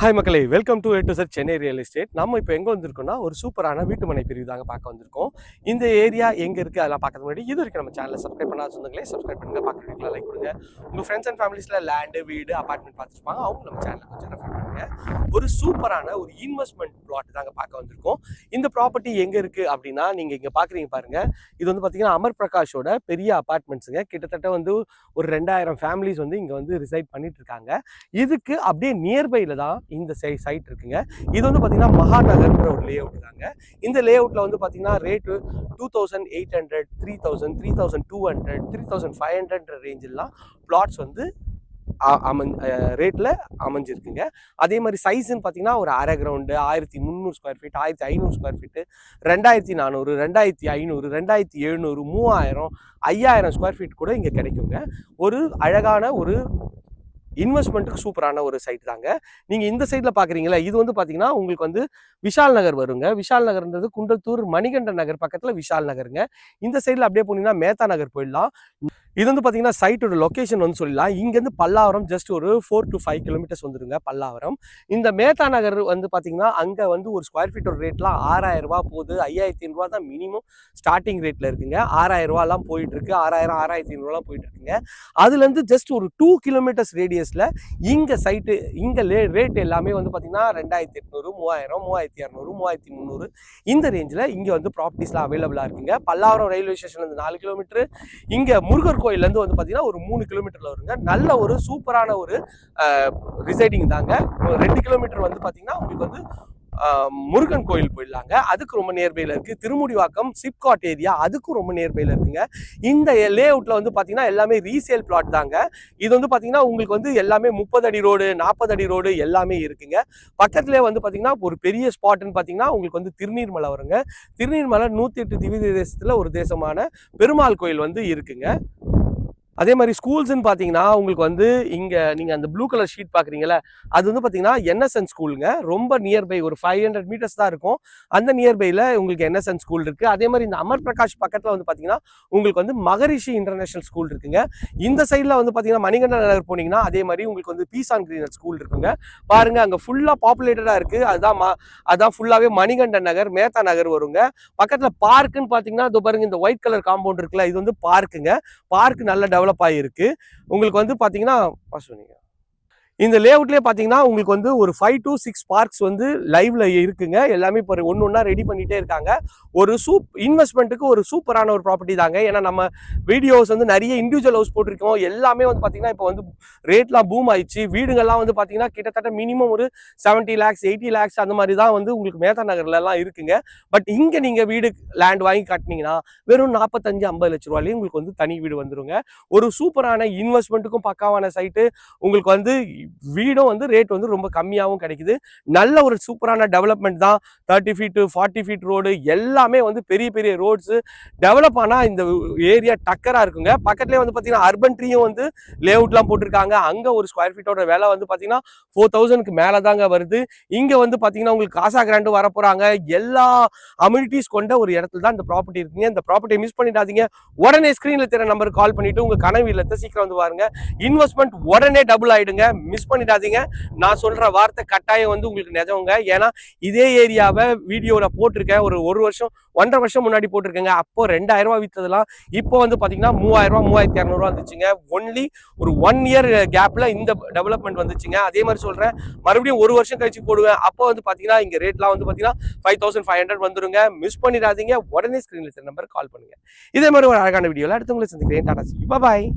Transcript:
Hi மக்களே welcome to எட்டு sir Chennai real estate நம்ம இப்போ எங்கே வந்திருக்கோம்னா ஒரு சூப்பரான வீட்டுமனை பிரிவு தாங்க பார்க்க வந்திருக்கோம். இந்த ஏரியா எங்கே இருக்குது அதெல்லாம் பார்க்கறது முன்னாடி இது வரைக்கும் நம்ம சேனலை சப்ஸ்கிரைப் பண்ணாத சொந்தங்களே சப்ஸ்கிரைப் பண்ணுங்க. பார்க்குறவங்களுக்குலாம் லைக் கொடுங்க. உங்கள் ஃப்ரெண்ட்ஸ் அண்ட் ஃபேமிலிஸில் லேண்டு வீடு அப்பார்ட்மெண்ட் பார்த்துருப்பாங்க அவங்க நம்ம சேனலில் கொஞ்சம் ரெஃபர் பண்ணுங்கள் ஒரு சூப்பரான ஒரு இன்வெஸ்ட்மெண்ட் பிளாட் தாங்க பார்க்க வந்திருக்கோம். இந்த ப்ராப்பர்ட்டி எங்கே இருக்குது அப்படின்னா நீங்கள் இங்கே பார்க்குறீங்க பாருங்கள் இது வந்து பார்த்தீங்கன்னா அமர் பிரகாஷோட பெரிய அப்பார்ட்மெண்ட்ஸுங்க கிட்டத்தட்ட வந்து ஒரு ரெண்டாயிரம் ஃபேமிலிஸ் வந்து இங்கே வந்து ரிசைட் பண்ணிட்டு இருக்காங்க. இதுக்கு அப்படியே நியர்பையில் தான் இந்த சை சைட் இருக்குங்க. இது வந்து பார்த்தீங்கன்னா மகாநகர்ன்ற ஒரு லே அவுட் தாங்க. இந்த லே அவுட்டில் வந்து பார்த்தீங்கன்னா rate two thousand eight hundred three thousand three thousand two hundred three thousand five ஹண்ட்ரட்ன்ற ரேஞ்செல்லாம் பிளாட்ஸ் வந்து அமைஞ் ரேட்டில் அமைஞ்சிருக்குங்க. அதே மாதிரி சைஸ்ன்னு பார்த்தீங்கன்னா ஒரு அரை கிரவுண்டு ஆயிரத்தி முந்நூறு ஸ்கொயர் ஃபீட் ஆயிரத்தி ஐநூறு ஸ்கொயர் ஃபீட்டு ரெண்டாயிரத்தி நானூறு ரெண்டாயிரத்தி ஐநூறு ரெண்டாயிரத்தி எழுநூறு மூவாயிரம் ஐயாயிரம் ஸ்கொயர் ஃபீட் கூட இங்கே கிடைக்குங்க. ஒரு அழகான ஒரு இன்வெஸ்ட்மெண்ட்டுக்கு சூப்பரான ஒரு சைட் தாங்க. நீங்கள் இந்த சைடில் பார்க்குறீங்களா இது வந்து பார்த்தீங்கன்னா உங்களுக்கு வந்து விஷால் நகர் வருங்க. விஷால் நகர்ன்றது குண்டத்தூர் மணிகண்டன் நகர் பக்கத்தில் விஷால் நகருங்க. இந்த சைடில் அப்படியே போனீங்கன்னா மேத்தா நகர் போயிடலாம். இது வந்து பார்த்தீங்கன்னா சைட்டோட லொக்கேஷன் வந்து சொல்லலாம் இங்கேருந்து பல்லாவரம் ஜஸ்ட் ஒரு ஃபோர் டு ஃபைவ் கிலோமீட்டர்ஸ் வந்துருங்க பல்லாவரம். இந்த மேத்தா நகர் வந்து பார்த்தீங்கன்னா அங்கே வந்து ஒரு ஸ்கொயர் ஃபீட்டோட ரேட்லாம் ஆறாயிரம் ரூபா போகுது. ஐயாயிரத்தி ஐநூறுரூவா தான் மினிமம் ஸ்டார்டிங் ரேட்டில் இருக்குங்க. ஆறாயிரம் ரூபாலாம் போயிட்டு இருக்கு. ஆறாயிரம் ஆறாயிரத்தி ஐநூறுரூவாலாம் போயிட்டு இருக்குங்க. அதுலேருந்து ஜஸ்ட் ஒரு டூ கிலோமீட்டர்ஸ் ரேடியஸில் இங்கே சைட்டு இங்கே லே ரேட் எல்லாமே வந்து பார்த்தீங்கன்னா ரெண்டாயிரத்தி எட்நூறு மூவாயிரம் மூவாயிரத்தி இரநூறு மூவாயிரத்தி முந்நூறு. இந்த ரேஞ்சில் இங்கே வந்து ப்ராப்பர்ட்டிஸ்லாம் அவைலபிளாக இருக்குங்க. பல்லாவரம் ரயில்வே ஸ்டேஷன்லேருந்து நாலு கிலோமீட்டர் இங்கே முருகர் கோயிலேருந்து வந்து பார்த்தீங்கன்னா ஒரு மூணு கிலோமீட்டரில் வருங்க. நல்ல ஒரு சூப்பரான ஒரு ரிசைடிங் தாங்க. ஒரு ரெண்டு கிலோமீட்டர் வந்து பார்த்தீங்கன்னா உங்களுக்கு வந்து முருகன் கோயில் போயிடலாங்க. அதுக்கு ரொம்ப நியர்பையில் இருக்குது திருமுடிவாக்கம் சிப்காட் ஏரியா அதுக்கும் ரொம்ப நியர்பையில் இருக்குங்க. இந்த லே அவுட்டில் வந்து பார்த்தீங்கன்னா எல்லாமே ரீசேல் பிளாட் தாங்க. இது வந்து பார்த்தீங்கன்னா உங்களுக்கு வந்து எல்லாமே முப்பது அடி ரோடு நாற்பது அடி ரோடு எல்லாமே இருக்குங்க. பக்கத்துலேயே வந்து பார்த்தீங்கன்னா ஒரு பெரிய ஸ்பாட்னு பார்த்தீங்கன்னா உங்களுக்கு வந்து திருநீர்மலை வருங்க. திருநீர்மலை நூற்றி எட்டு திவ்ய தேசத்தில் ஒரு தேசமான பெருமாள் கோயில் வந்து இருக்குங்க. அதே மாதிரி ஸ்கூல்ஸ்ன்னு பார்த்தீங்கன்னா உங்களுக்கு வந்து இங்கே நீங்கள் அந்த ப்ளூ கலர் ஷீட் பார்க்குறீங்களே அது வந்து பார்த்தீங்கன்னா என்எஸ்என் ஸ்கூலுங்க ரொம்ப நியர்பை ஒரு ஃபைவ் ஹண்ட்ரட் மீட்டர்ஸ் தான் இருக்கும். அந்த நியர்பையில் உங்களுக்கு என்எஸ்என் ஸ்கூல் இருக்குது அதே மாதிரி இந்த அமர் பிரகாஷ் பக்கத்தில் வந்து பார்த்தீங்கன்னா உங்களுக்கு வந்து மகரிஷி இன்டர்நேஷனல் ஸ்கூல் இருக்குங்க. இந்த சைடில் வந்து பார்த்தீங்கன்னா மணிகண்டன் நகர் போனீங்கன்னா அதே மாதிரி உங்களுக்கு வந்து பீஸ் ஆன் கிரீனர் ஸ்கூல் இருக்குங்க. பாருங்க அங்கே ஃபுல்லாக பாப்புலேட்டடாக இருக்குது அதுதான் மா அதான் ஃபுல்லாகவே மணிகண்டன் நகர் மேத்தா நகர் வருங்க. பக்கத்தில் பார்க்குன்னு பார்த்தீங்கன்னா இது பாருங்க இந்த ஒயிட் கலர் காம்பவுண்ட் இருக்குல்ல இது வந்து பார்க்குங்க பார்க் நல்ல டெவலப் ஆகிருக்கு உங்களுக்கு வந்து பார்த்தீங்கன்னா பாஸ் பண்ணிக்கலாம் இந்த லேஅவுட்லேயே பார்த்தீங்கன்னா உங்களுக்கு வந்து ஒரு ஃபைவ் டு சிக்ஸ் பார்க்ஸ் வந்து லைவ்ல இருக்குங்க. எல்லாமே இப்போ ஒன்று ஒன்றா ரெடி பண்ணிகிட்டே இருக்காங்க. ஒரு சூப் இன்வெஸ்ட்மெண்ட்டுக்கு ஒரு சூப்பரான ஒரு ப்ராப்பர்ட்டி தாங்க. ஏன்னா நம்ம வீடியோஸ் வந்து நிறைய இண்டிவிஜுவல் ஹவுஸ் போட்டிருக்கோம். எல்லாமே வந்து பார்த்தீங்கன்னா இப்போ வந்து ரேட்லாம் பூம் ஆயிடுச்சு. வீடுங்கள்லாம் வந்து பார்த்தீங்கன்னா கிட்டத்தட்ட மினிமம் ஒரு செவன்ட்டி லேக்ஸ் எயிட்டி லேக்ஸ் அந்த மாதிரி தான் வந்து உங்களுக்கு மேத்தா நகர்லலாம் இருக்குங்க. பட் இங்கே நீங்கள் வீடு லேண்ட் வாங்கி கட்டினீங்கன்னா வெறும் நாற்பத்தஞ்சு ஐம்பது லட்ச ரூபாயிலே உங்களுக்கு வந்து தனி வீடு வந்துருங்க. ஒரு சூப்பரான இன்வெஸ்ட்மெண்ட்டுக்கும் பக்காவான சைட்டு உங்களுக்கு வந்து வீடும் வந்து ரேட் வந்து ரொம்ப கம்மியாகவும் கிடைக்குது. நல்ல ஒரு சூப்பரான டெவலப்மெண்ட் தான். Thirty feet forty feet road எல்லாமே வந்து பெரிய பெரிய ரோட்ஸு டெவலப் ஆனால் இந்த ஏரியா டக்கராக இருக்குங்க. பக்கத்துலேயே வந்து பார்த்தீங்கன்னா அர்பன் ட்ரீயும் வந்து லேஅவுட்லாம் போட்டிருக்காங்க. அங்கே ஒரு ஸ்கொயர் ஃபீட்டோட விலை வந்து பார்த்தீங்கன்னா ஃபோர் தௌசண்ட்க்கு மேலே தாங்க வருது. இங்கே வந்து பார்த்தீங்கன்னா உங்களுக்கு காசா கிராண்டு வர போகிறாங்க எல்லா அம்யூனிட்டிஸ் கொண்ட ஒரு இடத்துல தான் இந்த ப்ராப்பர்ட்டி இருக்குங்க. இந்த ப்ராப்பர்ட்டியை மிஸ் பண்ணிடாதீங்க. உடனே ஸ்க்ரீனில் தெரிய நம்பருக்கு கால் பண்ணிட்டு உங்கள் கனவு இல்லத்தை சீக்கிரம் வந்து பாருங்க. இன்வெஸ்ட்மெண்ட் உடனே டபுள் ஆகிடுங்க மிஸ் மிஸ் பண்ணிடாதீங்க. நான் சொல்ற வார்த்தை கட்டாயம் வந்து உங்களுக்கு நிஜவங்க ஏன்னா இதே ஏரியாவை வீடியோவில் போட்டிருக்கேன். ஒரு ஒரு வருஷம் ஒன்றரை வருஷம் முன்னாடி போட்டிருக்கேங்க. அப்போ ரெண்டாயிரம் ரூபாய் விற்றதெல்லாம் இப்போ வந்து பார்த்தீங்கன்னா மூவாயிரம் ரூபாய் மூவாயிரத்தி இரநூறுவா வந்துச்சுங்க. ஒன்லி ஒரு ஒன் இயர் கேப்ல இந்த டெவலப்மெண்ட் வந்துச்சுங்க. அதே மாதிரி சொல்றேன். மறுபடியும் ஒரு வருஷம் கழிச்சு போடுவேன். அப்போ வந்து பார்த்தீங்கன்னா இங்க ரேட்லாம் வந்து பார்த்தீங்கன்னா ஃபைவ் தௌசண்ட் ஃபைவ் ஹண்ட்ரட் வந்துருங்க. மிஸ் பண்ணிடாதீங்க. உடனே ஸ்க்ரீனில் நம்பர் கால் பண்ணுங்க. இதே மாதிரி ஒரு அழகான வீடியோவில் அடுத்து உங்களை சந்திக்கிறேன். டாடா பாய்